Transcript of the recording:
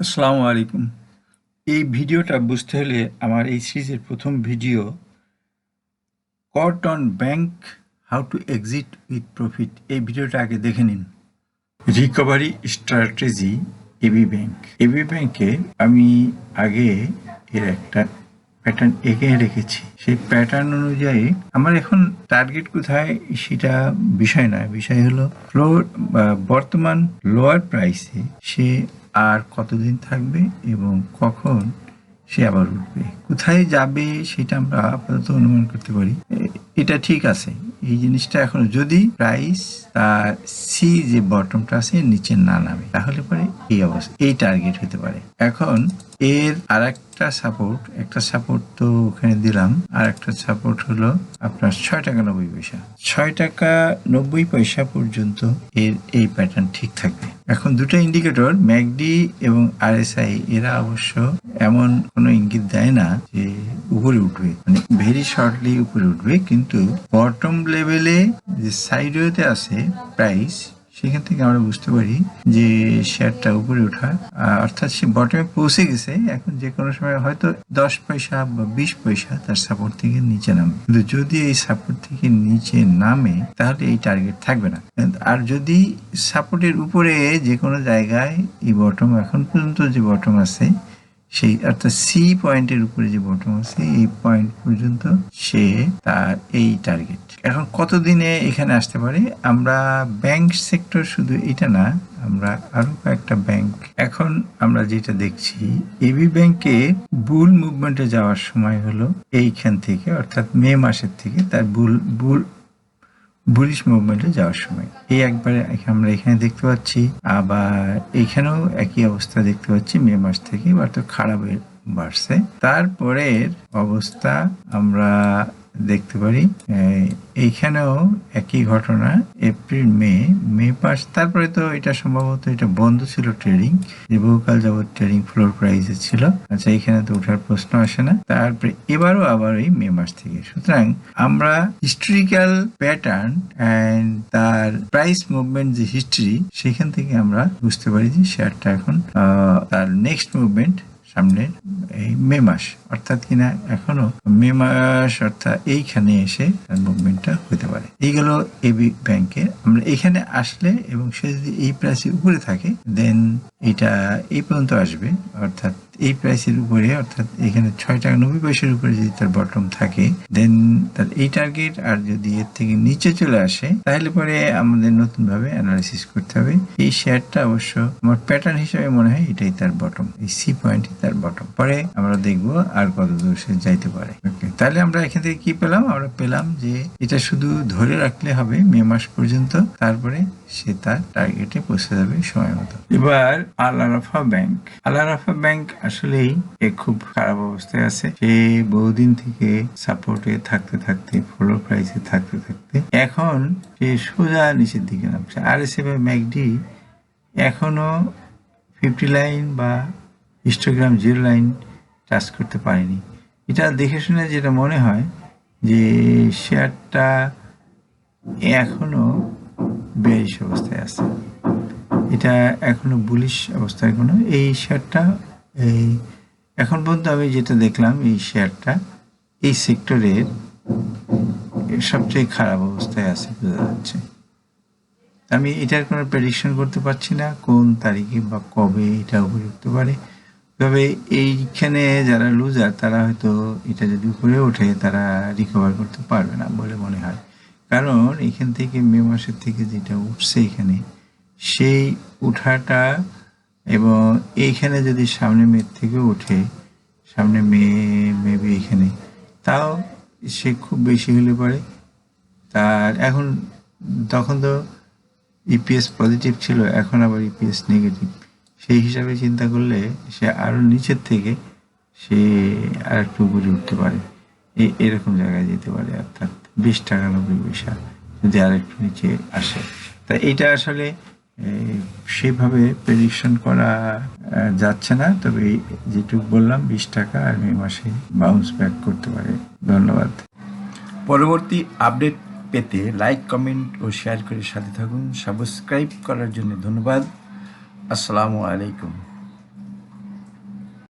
আসসালামু আলাইকুম। এই ভিডিওটা বুঝতে হলে আমার এই সিরিজের প্রথম video caught on bank how to exit with profit, এই ভিডিওটা আগে দেখে নিন। Recovery strategy AB Bank. AB ব্যাংকে আমি আগে এর একটা প্যাটার্ন এঁকে রেখেছি। সেই প্যাটার্ন অনুযায়ী আমার এখন টার্গেট কোথায় সেটা বিষয় নয়। বিষয় হলো ফ্লোর বর্তমান লোয়ার প্রাইসে সে আর কতদিন থাকবে এবং কখন সে আবার উঠবে? কোথায় যাবে সেটা আমরা আপাতত অনুমান করতে পারি। এটা ঠিক আছে। এই জিনিসটা এখন যদি প্রাইস সি যে বটমটা আছে নিচে না নামে, তাহলে পরে এই অবস্থা, এই টার্গেট হতে পারে। এখন এর আর একটা সাপোর্ট একটা সাপোর্ট তো ওখানে দিলাম আর একটা সাপোর্ট হলো আপনার ছয় টাকা নব্বই পয়সা। ছয় টাকা নব্বই পয়সা পর্যন্ত এর এই প্যাটার্ন ঠিক থাকবে। এখন দুটো ইন্ডিকেটর ম্যাকডি এবং আরএসআই এরা অবশ্য এমন কোনো ইঙ্গিত দেয় না যে উপরে উঠবে। মানে ভেরি শর্টলি উপরে উঠবে, কিন্তু বটম লেভেলে যে সাইডওয়েতে আছে প্রাইস সেখান থেকে আমরা বুঝতে পারি যে শেয়ারটা উপরে ওঠা অর্থাৎ সে বটমে পৌঁছে গেছে। এখন যে কোনো সময় হয়তো দশ পয়সা বা বিশ পয়সা তার সাপোর্ট থেকে নিচে নামে কিন্তু যদি এই সাপোর্ট থেকে নিচে নামে, তাহলে এই টার্গেট থাকবে না। আর যদি সাপোর্টের উপরে যে কোনো জায়গায় এই বটম এখন পর্যন্ত যে বটম আছে সেই অর্থাৎ সি পয়েন্টের উপরে যে বটম আছে, এই পয়েন্ট পর্যন্ত সে তার এই টার্গেট এখন কতদিনে এখানে আসতে পারে? আমরা ব্যাংক সেক্টর শুধু এটা না, আমরা আরও কয়েকটা ব্যাংক এখন আমরা যেটা দেখছি এবি ব্যাংকে বুল মুভমেন্টে যাওয়ার সময় হলো এইখান থেকে, অর্থাৎ মে মাসের থেকে তার বুল বুল বুলিশ মুভমেন্টে যাওয়ার সময়। এই একবারে আমরা এখানে দেখতে পাচ্ছি, আবার এখানেও একই অবস্থা দেখতে পাচ্ছি, মে মাস থেকে বা তো খারাপ বাড়ছে। তারপরের অবস্থা আমরা দেখতে পারি। এই- এইখানেও একই ঘটনা, এপ্রিল, মে মে পাস, তারপরে তো এটা সম্ভবত এটা বন্ধ ছিল ট্রেডিং, যে বহুকাল যাবত ট্রেডিং ফ্লোর প্রাইসে ছিল। আচ্ছা এখানে তো ওঠার প্রশ্ন আসে না। তারপরে এবারও আবার এই মে মাস থেকে। সুতরাং আমরা হিস্টোরিক্যাল প্যাটার্ন তার প্রাইস মুভমেন্ট যে হিস্ট্রি সেখান থেকে আমরা বুঝতে পারি যে শেয়ারটা এখন তার নেক্সট মুভমেন্ট সামনের এই মে মাস, অর্থাৎ কিনা এখনও মে মাস, অর্থাৎ এইখানে এসে তার মুভমেন্টটা হতে পারে। এই এইগুলো এবি ব্যাংকে আমরা এখানে আসলে এবং সে যদি এই প্রাইসে উপরে থাকে দেন এটা এই পর্যন্ত আসবে, অর্থাৎ এই প্রাইসের উপরে, অর্থাৎ এখানে ছয় টাকা নব্বই পয়সার উপরে যদি তার বটম থাকে দেন তার এই টার্গেট আর যদি এর থেকে নিচে চলে আসে, তাহলে পরে আমাদের নতুন ভাবে অ্যানালিসিস করতে হবে। এই শেয়ারটা অবশ্য আমার প্যাটার্ন হিসেবে মনে হয় এটাই তার বটম এই সি পয়েন্ট তার বটম পরে আমরা দেখব আর কত দূর সে যাইতে পারে। ওকে তাহলে আমরা এখান থেকে কি পেলাম? আমরা পেলাম যে এটা শুধু ধরে রাখলে হবে মে মাস পর্যন্ত, তারপরে সে তার টার্গেটে পৌঁছে যাবে সময় মতো। এবার আল আরাফা ব্যাংক আল আরাফা ব্যাংক আসলেই এ খুব খারাপ অবস্থায় আছে। সে বহুদিন থেকে সাপোর্টে থাকতে থাকতে ফ্লোর প্রাইসে থাকতে থাকতে এখন সে সোজা নিচের দিকে নামছে। আর এস এফ ম্যাকডি এখনও ফিফটি লাইন বা হিস্টোগ্রাম জিরো লাইন টাচ করতে পারেনি। এটা দেখে শুনে যেটা মনে হয় যে শেয়ারটা এখনও বেয়ারিশ অবস্থায় আছে। এটা এখনও বুলিশ অবস্থায় কোনো, এই শেয়ারটা এই, এখন পর্যন্ত আমি যেটা দেখলাম এই শেয়ারটা, এই সেক্টরের সবচেয়ে খারাপ অবস্থায় আছে বোঝা যাচ্ছে। আমি এটার কোনো প্রেডিকশন করতে পারছি না কোন তারিখে বা কবে এটা উপরে উঠতে পারে। তবে এইখানে যারা লুজার তারা হয়তো এটা যদি উপরে ওঠে, তারা রিকভার করতে পারবে না বলে মনে হয়। কারণ এখান থেকে মে মাসের থেকে যেটা উঠছে এখানে, সেই উঠাটা এবং এইখানে যদি সামনে মে থেকে ওঠে, সামনে মেয়ে মেবি এখানে, তাও সে খুব বেশি হলে পারে তার এখন তখন তো ইপিএস পজিটিভ ছিল, এখন আবার ইপিএস নেগেটিভ সেই হিসাবে চিন্তা করলে সে আরও নিচের থেকে সে আর একটু উপরে উঠতে পারে। এই এরকম জায়গায় যেতে পারে, অর্থাৎ বিশ টাকা নব্বই পয়সা যদি আর একটু নিচে আসে। তা এটা আসলে সেভাবে প্রেডিকশন করা যাচ্ছে না। তবে যেটুকু বললাম, বিশ টাকা আর মে মাসে বাউন্স ব্যাক করতে পারে। ধন্যবাদ। পরবর্তী আপডেট পেতে লাইক কমেন্ট ও শেয়ার করে সাথে থাকুন। সাবস্ক্রাইব করার জন্য ধন্যবাদ। আসসালামু আলাইকুম।